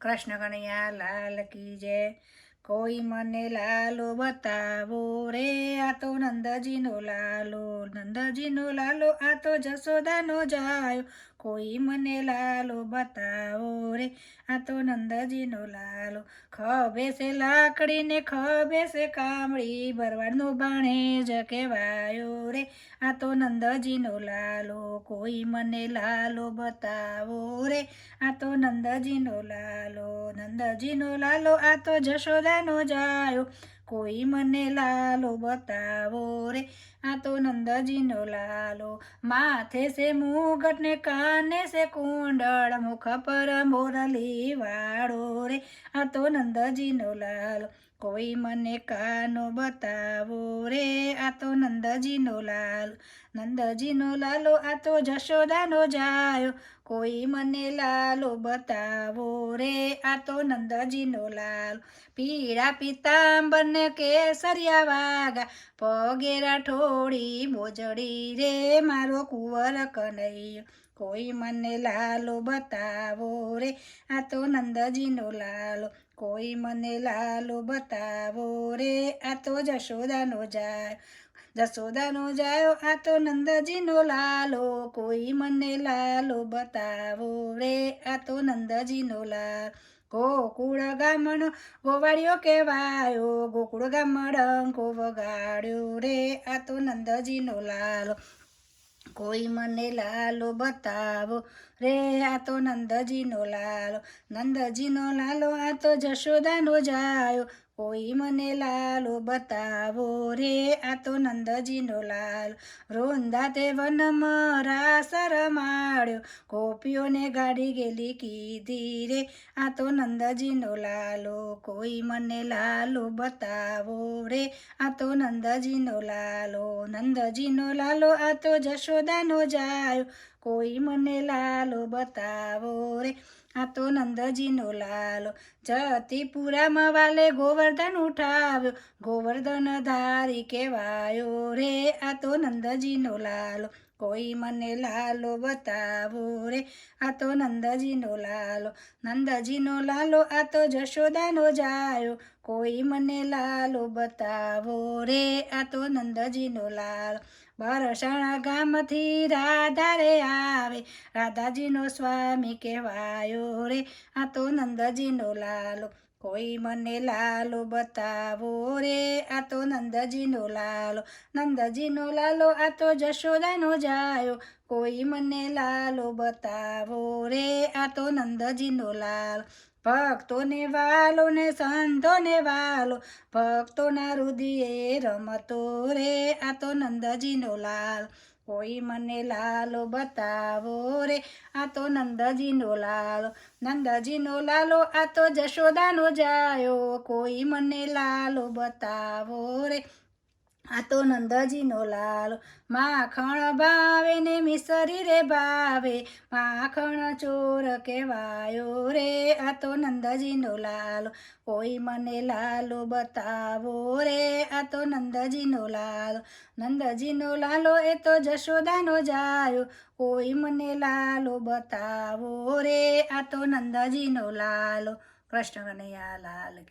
કૃષ્ણ કનૈયા લાલ કી જય. કોઈ મને લાલો બતાવો રે, આ તો નંદજીનો લાલો નંદજીનો લાલો, આ તો જશોદાનો જાયો. કોઈ મને લાલો બતાવો રે, આ તો નંદજીનો લાલો. ખભે છે લાકડી ને ખભે છે કામળી, ભરવાડનો બાણે જ કહેવાયો રે, આ તો નંદજીનો લાલો. કોઈ મને લાલો બતાવો રે, આ તો નંદજીનો લાલો નંદજીનો લાલો, આ તો જશોદાનો જાયો. કોઈ મને લાલો બતાવો રે, આ તો નંદજીનો લાલો. માથે છે મુગટ ને કાને છે કુંડળ, મુખ પર મોરલી વાળો રે, આ તો નંદજીનો લાલો. કોઈ મને કાનો બતાવો રે, આ તો નંદજીનો લાલો. નંદજીનો લાલો, આ તો જશોદાનો જાયો. કોઈ મને લાલો બતાવો રે, આ તો નંદજીનો લાલ. પીળા પિતાંબરને કેસરિયા વાગા પગેરા ઠોડી મોજડી રે, મારો કુંવર કનૈયો. કોઈ મને લાલો બતાવો રે, આ તો નંદજીનો લાલો. કોઈ મને લાલો બતાવો રે, આ તો જશોદાનો જાય જશોદાનો જાયો આ તો નંદજીનો લાલો, કોઈ મને લાલો બતાવો રે, આ તો નંદજીનો લાલ. ગોકુળ ગામણ ગોવાળિયો કહેવાયો, ગોકુળ ગામણ ડંકો વગાડ્યો રે, આ તો નંદજીનો લાલો. કોઈ મને લાલો બતાવો રે, આ તો નંદજીનો લાલો. નંદજીનો લાલો, આ તો જશોદાનો જાયો કોઈ મને લાલો બતાવો રે, આ તો નંદજીનો લાલો. રોંધા તે વનમાં રાસ માળ્યો, કોપીઓને ગાડી ગેલી કીધી રે, આ તો નંદજીનો લાલો. કોઈ મને લાલો બતાવો રે, આ તો નંદજીનો લાલો. નંદજીનો લાલો, આ તો જશોદાનો જાયો. કોઈ મને લાલો બતાવો રે આ તો નંદજીનો લાલો જતીપુરામાં વાલે ગોવર્ધન ઉઠાવ્યો. ગોવર્ધન ધારી કહેવાયો, રે આ તો નંદજીનો લાલો કોઈ મને લાલો બતાવો રે? આ તો નંદજીનો લાલો નંદજીનો લાલો, આ તો જશોદાનો જાયો. કોઈ મને લાલો બતાવો રે? આ તો નંદજીનો લાલો. બરસાણા ગામથી રાધા રે આવે, રાધાજીનો સ્વામી કહેવાયો રે. આ તો નંદજીનો લાલો. કોઈ મને લાલો બતાવો રે, આ તો નંદજીનો લાલો. નંદજીનો લાલો, આ તો જશોદાનો જાયો. કોઈ મને લાલો બતાવો રે, આ તો નંદજીનો લાલો. ભક્તોને વાલો ને સંતોને વાલો, ભક્તોના હૃદયે રમતો રે, આ તો નંદજીનો લાલ. કોઈ મને લાલો બતાવો રે. આ તો નંદજીનો લાલો નંદજીનો લાલો, આ તો જશોદાનો જાયો. કોઈ મને લાલો બતાવો રે. આ તો નંદજીનો લાલ માખણ ભાવે ને મિસરી રે ભાવે. માખણ ચોર કહેવાયો રે, આ તો નંદજીનો લાલ. કોઈ મને લાલો બતાવો રે, આ તો નંદજીનો લાલ. નંદજીનો લાલો એ તો જશોદાનો જાયો. કોઈ મને લાલો બતાવો રે, આ તો નંદજીનો લાલો. કૃષ્ણ કનૈયા લાલ